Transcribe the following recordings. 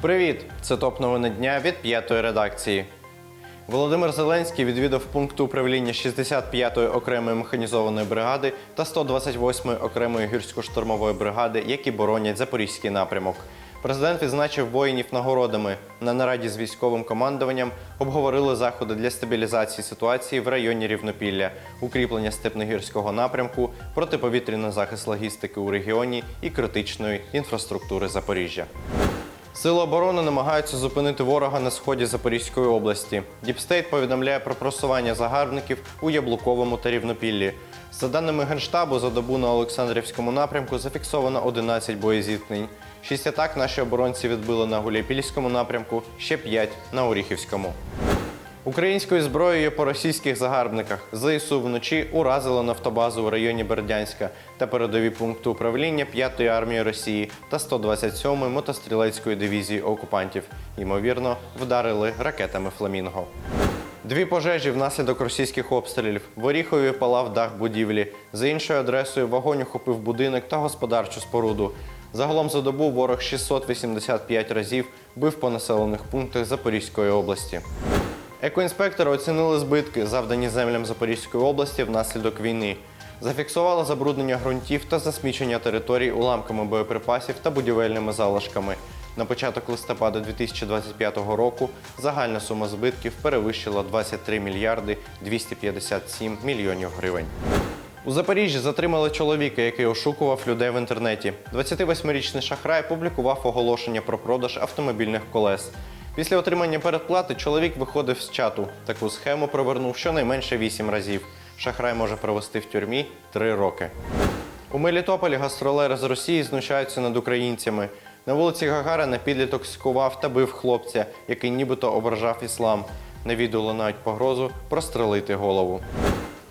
Привіт! Це топ новини дня від п'ятої редакції. Володимир Зеленський відвідав пункт управління 65-ї окремої механізованої бригади та 128-ї окремої гірсько-штурмової бригади, які боронять запорізький напрямок. Президент відзначив воїнів нагородами. На нараді з військовим командуванням обговорили заходи для стабілізації ситуації в районі Рівнопілля, укріплення степногірського напрямку, протиповітряний захист логістики у регіоні і критичної інфраструктури Запоріжжя. Сили оборони намагаються зупинити ворога на сході Запорізької області. Діпстейт повідомляє про просування загарбників у Яблуковому та Рівнопіллі. За даними Генштабу, за добу на Олександрівському напрямку зафіксовано 11 боєзіткнень. Шість атак наші оборонці відбили на Гуляйпільському напрямку, ще 5 на Оріхівському. Українською зброєю по російських загарбниках ЗСУ вночі уразило нафтобазу у районі Бердянська та передові пункти управління 5-ї армії Росії та 127-ї мотострілецької дивізії окупантів. Ймовірно, вдарили ракетами Фламінго. Дві пожежі внаслідок російських обстрілів. В Оріхові палав дах будівлі. За іншою адресою вогонь охопив будинок та господарчу споруду. Загалом за добу ворог 685 разів бив по населених пунктах Запорізької області. Екоінспектори оцінили збитки, завдані землям Запорізької області внаслідок війни. Зафіксували забруднення ґрунтів та засмічення територій уламками боєприпасів та будівельними залишками. На початок листопада 2025 року загальна сума збитків перевищила 23 мільярди 257 мільйонів гривень. У Запоріжжі затримали чоловіка, який ошукував людей в інтернеті. 28-річний шахрай публікував оголошення про продаж автомобільних колес. Після отримання передплати чоловік виходив з чату. Таку схему провернув щонайменше 8 разів. Шахрай може провести в тюрмі 3 роки. У Мелітополі гастролери з Росії знущаються над українцями. На вулиці Гагарина підліток скував та бив хлопця, який нібито ображав іслам. На відео лунають погрозу прострелити голову.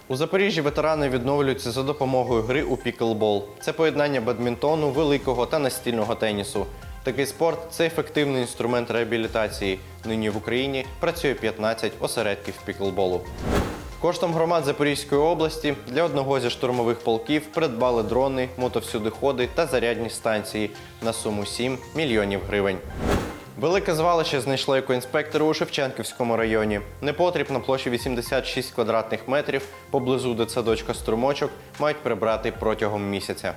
У Запоріжжі ветерани відновлюються за допомогою гри у піклбол. Це поєднання бадмінтону, великого та настільного тенісу. Такий спорт це ефективний інструмент реабілітації. Нині в Україні працює 15 осередків піклболу. Коштом громад Запорізької області для одного зі штурмових полків придбали дрони, мотовсюдиходи та зарядні станції на суму 7 мільйонів гривень. Велике звалище знайшли екоінспектори у Шевченківському районі. Непотріб на площі 86 квадратних метрів поблизу дитсадочка струмочок мають прибрати протягом місяця.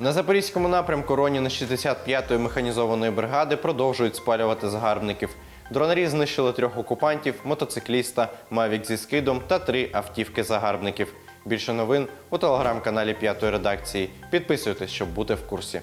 На запорізькому напрямку Роніни 65-ї механізованої бригади продовжують спалювати загарбників. Дронарі знищили трьох окупантів, мотоцикліста, мавік зі скидом та три автівки загарбників. Більше новин у телеграм-каналі п'ятої редакції. Підписуйтесь, щоб бути в курсі.